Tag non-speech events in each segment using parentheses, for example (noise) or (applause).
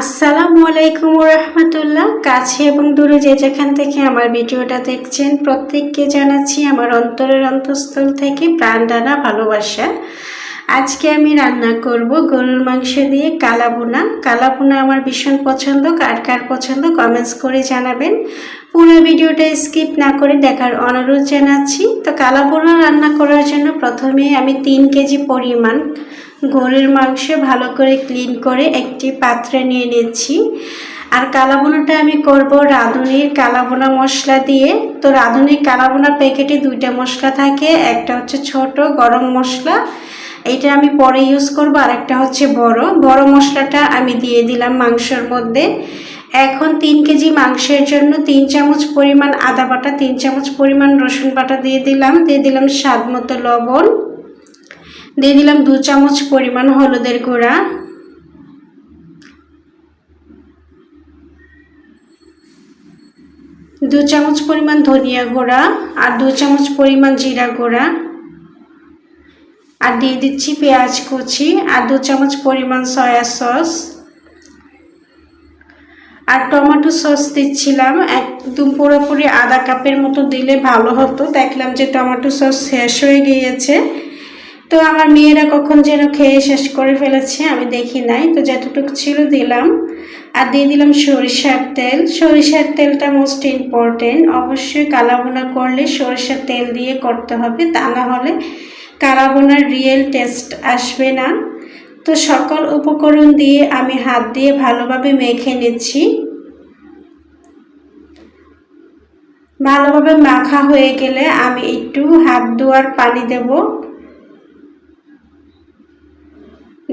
আসসালামু আলাইকুম রহমতুল্লাহ কাছে এবং দূরে যে যেখান থেকে আমার ভিডিওটা দেখছেন, প্রত্যেককে জানাচ্ছি আমার অন্তরের অন্তঃস্থল থেকে প্রাণডানা ভালোবাসা। আজকে আমি রান্না করব গরুর মাংস দিয়ে কালাবোনা কালাবোনা আমার ভীষণ পছন্দ। কার কার পছন্দ কমেন্টস করে জানাবেন। পুরো ভিডিওটা স্কিপ না করে দেখার অনুরোধ জানাচ্ছি। তো কালাবোনা রান্না করার জন্য প্রথমে আমি তিন কেজি পরিমাণ গরুর মাংস ভালো করে ক্লিন করে একটি পাত্রে নিয়ে নিচ্ছি। আর কালাবোনাটা আমি করব রাঁধুনির কালাবোনা মশলা দিয়ে। তো রাঁধুনির কালাবোনা প্যাকেটে দুইটা মশলা থাকে, একটা হচ্ছে ছোট গরম মশলা এটা আমি পরে ইউজ করব, আর একটা হচ্ছে বড়। বড় মশলাটা আমি দিয়ে দিলাম মাংসর মধ্যে। এখন তিন কেজি মাংসের জন্য তিন চামচ পরিমাণ আদা বাটা, তিন চামচ পরিমাণ রসুন বাটা দিয়ে দিলাম। দিয়ে দিলাম স্বাদ মতো লবণ। দিয়ে দিলাম দু চামচ পরিমাণ হলুদের গুঁড়া। দু চামচ পরিমাণ ধনিয়া গুঁড়া আর দু চামচ পরিমাণ জিরা গুঁড়া। আর দিয়ে দিচ্ছি পেঁয়াজ কুচি আর দু চামচ পরিমাণ সয়া সস। আর টমেটো সস দিচ্ছিলাম, একদম পুরোপুরি আধা কাপের মতো দিলে ভালো হতো। দেখলাম যে টমেটো সস শেষ হয়ে গিয়েছে। তো আমার মেয়েরা কখন যেন খেয়ে শেষ করে ফেলেছে, আমি দেখি নাই। তো যতটুকু ছিল দিলাম। আর দিয়ে দিলাম সরিষার তেল। সরিষার তেলটা মোস্ট ইম্পর্টেন্ট অবশ্যই কালাবোনা করলে সরিষার তেল দিয়ে করতে হবে, তা না হলে কালাবোনার রিয়েল টেস্ট আসবে না। তো সকল উপকরণ দিয়ে আমি হাত দিয়ে ভালোভাবে মেখে নিচ্ছি। ভালোভাবে মাখা হয়ে গেলে আমি একটু হাত ধোয়ার পানি দেব।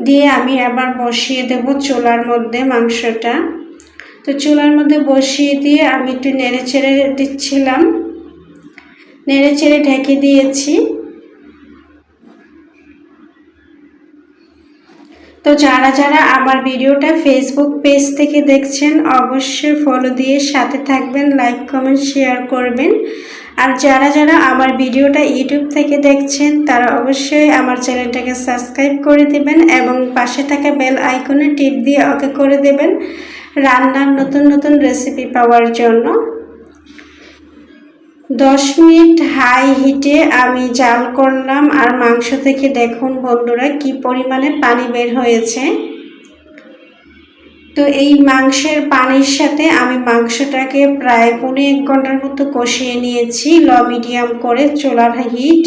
দিয়ে আমি আবার বসিয়ে দেব চুলার মধ্যে মাংসটা। তো চুলার মধ্যে বসিয়ে দিয়ে আমি একটু নেড়ে চেড়ে দিচ্ছিলাম। নেড়ে চেড়ে ঢেকে দিয়েছি। তো যারা যারা আমার ভিডিওটা ফেসবুক পেজ থেকে দেখছেন, অবশ্যই ফলো দিয়ে সাথে থাকবেন লাইক কমেন্ট শেয়ার করবেন। আর যারা যারা আমার ভিডিওটা ইউটিউব থেকে দেখছেন, তারা অবশ্যই আমার চ্যানেলটাকে সাবস্ক্রাইব করে দেবেন এবং পাশে থাকা বেল আইকনে টিপ দিয়ে ওকে করে দেবেন রান্নার নতুন নতুন রেসিপি পাওয়ার জন্য। দশ মিনিট হাই হিটে আমি জাল করলাম আর মাংস থেকে দেখুন বন্ধুরা কি পরিমাণে পানি বের হয়েছে। তো এই মাংসের পানির সাথে আমি মাংসটাকে প্রায় পনেরো এক ঘণ্টার মতো কষিয়ে নিয়েছি, ল মিডিয়াম করে চোলার হিট।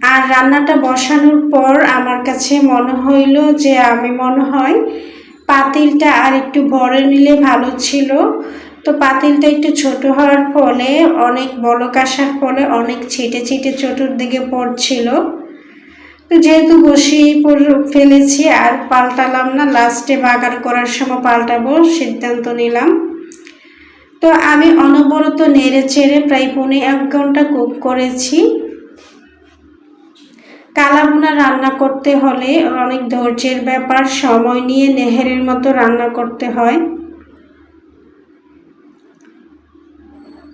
আর রান্নাটা বসানোর পর আমার কাছে মনে হইল যে আমি মনে হয় পাতিলটা আর একটু বড় নিলে ভালো ছিল। তো পাতিলটা একটু ছোট হওয়ার ফলে, অনেক বলক আসার ফলে অনেক ছিটে ছিটে চতুর্দিকে পড়ছিল। তো যেহেতু বসিয়ে ফেলেছি আর পাল্টালাম না লাস্টে বাগার করার সময় পাল্টাবো, সিদ্ধান্ত নিলাম। তো আমি অনবরত নেড়ে চেড়ে প্রায় পৌনে এক ঘণ্টা কুক করেছি। কালাবোনা রান্না করতে হলে অনেক ধৈর্যের ব্যাপার, সময় নিয়ে নেহেরের মতো রান্না করতে হয়।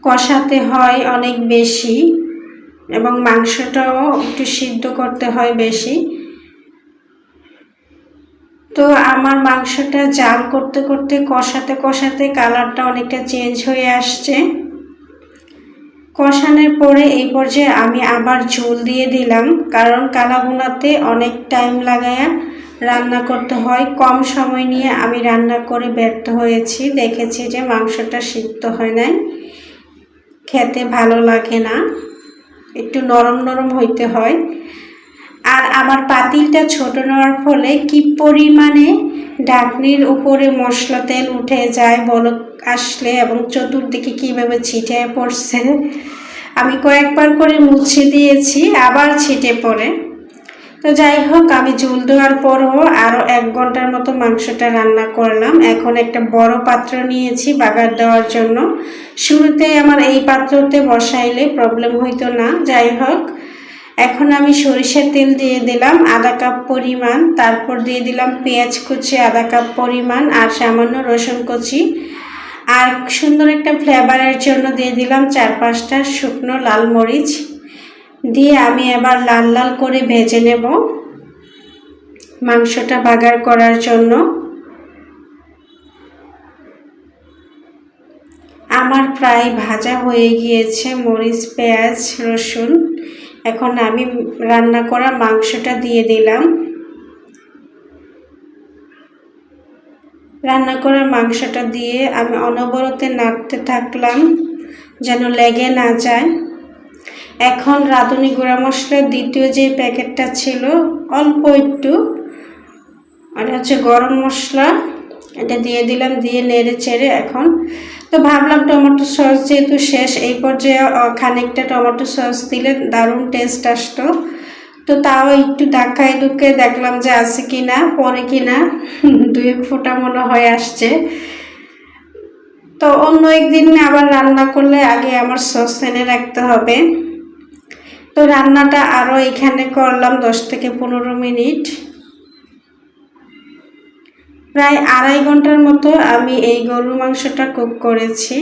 কষাতে হয় অনেক বেশি। এবং মাংসটাও একটু সিদ্ধ করতে হয় বেশি। তো আমার মাংসটা জাল করতে করতে, কষাতে কষাতে কালারটা অনেকটা চেঞ্জ হয়ে আসছে। কষানোর পরে এই পর্যায়ে আমি আবার ঝোল দিয়ে দিলাম, কারণ কালাবোনাতে অনেক টাইম লাগায়া রান্না করতে হয়। কম সময় নিয়ে আমি রান্না করে ব্যর্থ হয়েছি, দেখেছি যে মাংসটা সিদ্ধ হয় নাই। খেতে ভালো লাগে না। একটু নরম নরম হইতে হয়। আর আমার পাতিলটা ছোট নেওয়ার ফলে কি পরিমাণে ডাকনির উপরে মশলা তেল উঠে যায় বলক আসলে এবং চতুর্দিকে কীভাবে ছিটে পড়ছে? আমি কয়েকবার করে মুছে দিয়েছি, আবার ছিটে পড়ে। তো যাই হোক, আমি ঝুল দেওয়ার পরও আরও এক ঘণ্টার মতো মাংসটা রান্না করলাম। এখন একটা বড় পাত্র নিয়েছি বাগার দেওয়ার জন্য। শুরুতে আমার এই পাত্রতে বসাইলে প্রবলেম হইতো না। যাই হোক, এখন আমি সরিষার তেল দিয়ে দিলাম আধা কাপ পরিমাণ। তারপর দিয়ে দিলাম পেঁয়াজ কুচি আধা কাপ পরিমাণ আর সামান্য রসুন কুচি। আর সুন্দর একটা ফ্লেভারের জন্য দিয়ে দিলাম চার পাঁচটা শুকনো লাল মরিচ। দিয়ে আমি এবার লাল লাল করে ভেজে নেব। মাংসটা বাগার করার জন্য। আমার প্রায় ভাজা হয়ে গিয়েছে মরিচ, পেঁয়াজ, রসুন। এখন আমি রান্না করা মাংসটা দিয়ে দিলাম। রান্না করা মাংসটা দিয়ে আমি অনবরতে নাড়তে থাকলাম যেন লেগে না যায়। এখন রাঁধুনি গুঁড়া মশলার দ্বিতীয় যে প্যাকেটটা ছিল, অল্প একটু, আর হচ্ছে গরম মশলা, এটা দিয়ে দিলাম, দিয়ে নেড়ে চেড়ে এখন। তো ভাবলাম টমেটো সস যেহেতু শেষ, এই পর্যায়ে খানিকটা টমেটো সস দিলে দারুণ টেস্ট আসতো। তো তাও একটু ধাক্কায় ঢুকে দেখলাম যে আছে কি না পরে কি না (laughs) দুই এক ফোঁটা মনে হয় আসছে। তো অন্য একদিন আবার রান্না করলে আগে আমার সস এনে রাখতে হবে। তো রান্নাটা আরও এখানে করলাম দশ থেকে পনেরো মিনিট। প্রায় আড়াই ঘণ্টার মতো আমি এই গরুর মাংসটা কুক করেছি।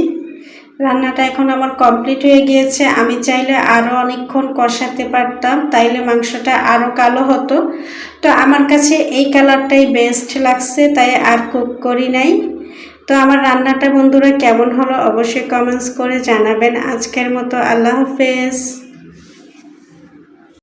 রান্নাটা এখন আমার কমপ্লিট হয়ে গিয়েছে। আমি চাইলে আরও অনেকক্ষণ কষাতে পারতাম, তাইলে মাংসটা আরও কালো হতো। তো আমার কাছে এই কালারটাই বেস্ট লাগছে, তাই আর কুক করি নাই। তো আমার রান্নাটা বন্ধুরা কেমন হলো অবশ্যই কমেন্টস করে জানাবেন। আজকের মতো আল্লাহ হাফেজ।